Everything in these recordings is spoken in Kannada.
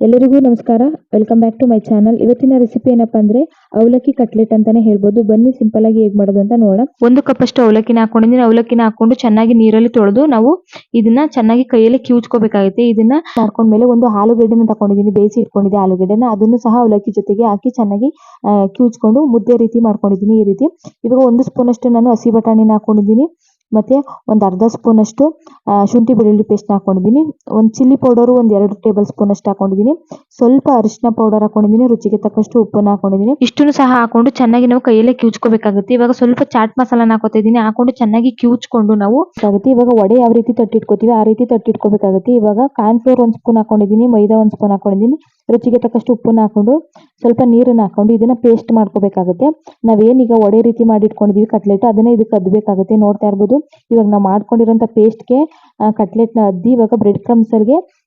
ಎಲ್ಲರಿಗೂ ನಮಸ್ಕಾರ. Welcome back to my channel ಇವತ್ತಿನ ರೆಸಿಪಿ ಏನಪ್ಪಾ ಅಂದ್ರೆ ಅವಲಕ್ಕಿ ಕಟ್ಲೆಟ್ ಅಂತಾನೆ ಹೇಳ್ಬೋದು. ಬನ್ನಿ ಸಿಂಪಲ್ ಆಗಿ ಹೇಗ್ ಮಾಡೋದು ಅಂತ ನೋಡೋಣ. ಒಂದು ಕಪ್ ಅಷ್ಟು ಅವಲಕ್ಕಿನ ಹಾಕೊಂಡಿದ್ದೀನಿ ಅವಲಕ್ಕಿನ ಹಾಕೊಂಡು ಚೆನ್ನಾಗಿ ನೀರಲ್ಲಿ ತೊಳೆದು ನಾವು ಇದನ್ನ ಚೆನ್ನಾಗಿ ಕೈಯಲ್ಲಿ ಕಿವುಚ್ಕೋಬೇಕಾಗುತ್ತೆ. ಇದನ್ನ ಮಾಡ್ಕೊಂಡ್ಮೇಲೆ ಒಂದು ಆಲೂಗಡ್ಡೆನ ತಕೊಂಡಿದ್ದೀನಿ ಬೇಯಿಸಿ ಇಟ್ಕೊಂಡಿದ್ದೆ ಆಲೂಗಡ್ಡೆನ. ಅದನ್ನು ಸಹ ಅವಲಕ್ಕಿ ಜೊತೆಗೆ ಹಾಕಿ ಚೆನ್ನಾಗಿ ಕಿವುಚ್ಕೊಂಡು ಮುದ್ದೆ ರೀತಿ ಮಾಡ್ಕೊಂಡಿದ್ದೀನಿ ಈ ರೀತಿ. ಇವಾಗ ಒಂದು ಸ್ಪೂನ್ ಅಷ್ಟು ನಾನು ಹಸಿ ಬಟಾಣಿನ ಹಾಕೊಂಡಿದ್ದೀನಿ ಮತ್ತೆ ಒಂದು ಅರ್ಧ ಸ್ಪೂನ್ ಅಷ್ಟು ಶುಂಠಿ ಬೆಳ್ಳುಳ್ಳಿ ಪೇಸ್ಟ್ ಹಾಕೊಂಡಿದ್ದೀನಿ. ಒಂದು ಚಿಲ್ಲಿ ಪೌಡರ್ ಒಂದು ಎರಡು ಟೇಬಲ್ ಸ್ಪೂನ್ ಅಷ್ಟು ಹಾಕೊಂಡಿದ್ದೀನಿ. ಸ್ವಲ್ಪ ಅರಿಶಿನ ಪೌಡರ್ ಹಾಕೊಂಡಿದ್ದೀನಿ, ರುಚಿಗೆ ತಕ್ಕಷ್ಟು ಉಪ್ಪನ್ನ ಹಾಕೊಂಡಿದ್ದೀನಿ. ಇಷ್ಟನ್ನು ಸಹ ಹಾಕೊಂಡು ಚೆನ್ನಾಗಿ ನಾವು ಕೈಯಲ್ಲೇ ಕಿವುಚ್ಕೋಬೇಕಾಗುತ್ತೆ. ಇವಾಗ ಸ್ವಲ್ಪ ಚಾಟ್ ಮಸಾಲಾನ ಹಾಕೋತಾ ಇದ್ದೀನಿ. ಹಾಕೊಂಡು ಚೆನ್ನಾಗಿ ಕಿವುಚ್ಕೊಂಡು ನಾವು ಆಗುತ್ತೆ ಇವಾಗ ವಡೆ ಯಾವ ರೀತಿ ತಟ್ಟಿಟ್ಕೋತೀವಿ ಆ ರೀತಿ ತಟ್ಟಿಟ್ಕೋಬೇಕಾಗುತ್ತೆ. ಇವಾಗ ಕಾರ್ನ್ ಫ್ಲೋರ್ ಒಂದು ಸ್ಪೂನ್ ಹಾಕೊಂಡಿದ್ದೀನಿ, ಮೈದಾ ಒಂದು ಸ್ಪೂನ್ ಹಾಕೊಂಡಿದ್ದೀನಿ. ರುಚಿಗೆ ತಕ್ಕಷ್ಟು ಉಪ್ಪನ್ನ ಹಾಕೊಂಡು ಸ್ವಲ್ಪ ನೀರನ್ನ ಹಾಕೊಂಡು ಇದನ್ನ ಪೇಸ್ಟ್ ಮಾಡ್ಕೋಬೇಕಾಗುತ್ತೆ. ನಾವೇನೀಗ ವಡೆ ರೀತಿ ಮಾಡಿ ಇಟ್ಕೊಂಡಿದೀವಿ ಕಟ್ಲೆಟ್, ಅದನ್ನ ಇದಕ್ಕೆ ಅದ್ಬೇಕಾಗುತ್ತೆ. ನೋಡ್ತಾ ಇರ್ಬೋದು. ಇವಾಗ ನಾವು ಮಾಡ್ಕೊಂಡಿರೋಂಥ ಪೇಸ್ಟ್ಗೆ ಕಟ್ಲೆಟ್ನ ಅದ್ದಿ ಇವಾಗ ಬ್ರೆಡ್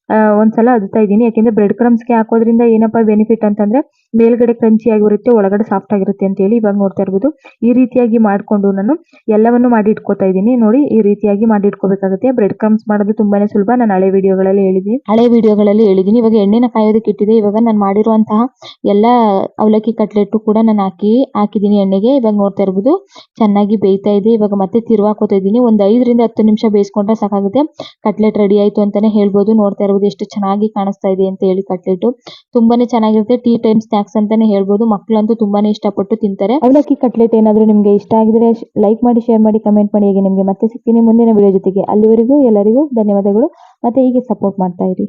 ಕ್ರಮ್ಸರ್ಗೆ ಒಂದ್ಸಲ ಅದ್ತಾ ಇದ್ದೀನಿ. ಯಾಕೆಂದ್ರೆ ಬ್ರೆಡ್ ಕ್ರಮ್ಸ್ಗೆ ಹಾಕೋದ್ರಿಂದ ಏನಪ್ಪಾ ಬೆನಿಫಿಟ್ ಅಂತಂದ್ರೆ ಮೇಲ್ಗಡೆ ಕ್ರಂಚಿ ಆಗಿರುತ್ತೆ ಒಳಗಡೆ ಸಾಫ್ಟ್ ಆಗಿರುತ್ತೆ ಅಂತ ಹೇಳಿ ಇವಾಗ ನೋಡ್ತಾ ಇರ್ಬೋದು. ಈ ರೀತಿಯಾಗಿ ಮಾಡ್ಕೊಂಡು ನಾನು ಎಲ್ಲವನ್ನು ಮಾಡಿ ಇಟ್ಕೋತಾ ಇದ್ದೀನಿ. ನೋಡಿ, ಈ ರೀತಿಯಾಗಿ ಮಾಡಿ ಇಟ್ಕೋಬೇಕಾಗುತ್ತೆ. ಬ್ರೆಡ್ ಕ್ರಮ್ಸ್ ಮಾಡೋದು ತುಂಬಾನೇ ಸುಲಭ. ನಾನು ಹಳೆ ವಿಡಿಯೋಗಳಲ್ಲಿ ಹೇಳಿದ್ದೀನಿ. ಹಳೆ ವಿಡಿಯೋಗಳಲ್ಲಿ ಹೇಳಿದ್ದೀನಿ. ಇವಾಗ ಎಣ್ಣೆನ ಕಾಯೋದಕ್ಕೆ ಇಟ್ಟಿದೆ. ಇವಾಗ ನಾನು ಮಾಡಿರುವಂತಹ ಎಲ್ಲ ಅವಲಕ್ಕಿ ಕಟ್ಲೆಟ್ ಕೂಡ ನಾನು ಹಾಕಿ, ಹಾಕಿದ್ದೀನಿ ಎಣ್ಣೆಗೆ. ಇವಾಗ ನೋಡ್ತಾ ಇರ್ಬೋದು, ಚೆನ್ನಾಗಿ ಬೇಯ್ತಾ ಇದೆ. ಇವಾಗ ಮತ್ತೆ ತಿರುವಾಕೋತಾ ಇದ್ದೀನಿ. ಒಂದು ಐದರಿಂದ ಹತ್ತು ನಿಮಿಷ ಬೇಯಿಸ್ಕೊಂಡ್ರೆ ಸಾಕಾಗುತ್ತೆ. ಕಟ್ಲೆಟ್ ರೆಡಿ ಆಯ್ತು ಅಂತಾನೆ ಹೇಳ್ಬೋದು. ನೋಡ್ತಾ ಇರ್ಬೋದು ಎಷ್ಟು ಚೆನ್ನಾಗಿ ಕಾಣಿಸ್ತಾ ಇದೆ ಅಂತ ಹೇಳಿ ಕಟ್ಲೆಟ್ ತುಂಬಾನೇ ಚೆನ್ನಾಗಿರುತ್ತೆ. ಟೀ ಟೈಮ್ ಸ್ನಾಕ್ಸ್ ಅಂತಾನೆ ಹೇಳ್ಬೋದು. ಮಕ್ಕಳಂತೂ ತುಂಬಾನೇ ಇಷ್ಟಪಟ್ಟು ತಿಂತಾರೆ. ಅವಲಕ್ಕಿ ಕಟ್ಲೆಟ್ ಏನಾದರೂ ನಿಮಗೆ ಇಷ್ಟ ಆಗಿದ್ರೆ ಲೈಕ್ ಮಾಡಿ ಶೇರ್ ಮಾಡಿ ಕಮೆಂಟ್ ಮಾಡಿ ಹೇಗೆ ನಿಮಗೆ ಮತ್ತೆ ಸಿಗ್ತೀನಿ ಮುಂದಿನ ವಿಡಿಯೋ ಜೊತೆಗೆ. ಅಲ್ಲಿವರೆಗೂ ಎಲ್ಲರಿಗೂ ಧನ್ಯವಾದಗಳು. ಮತ್ತೆ ಹೀಗೆ ಸಪೋರ್ಟ್ ಮಾಡ್ತಾ ಇರಿ.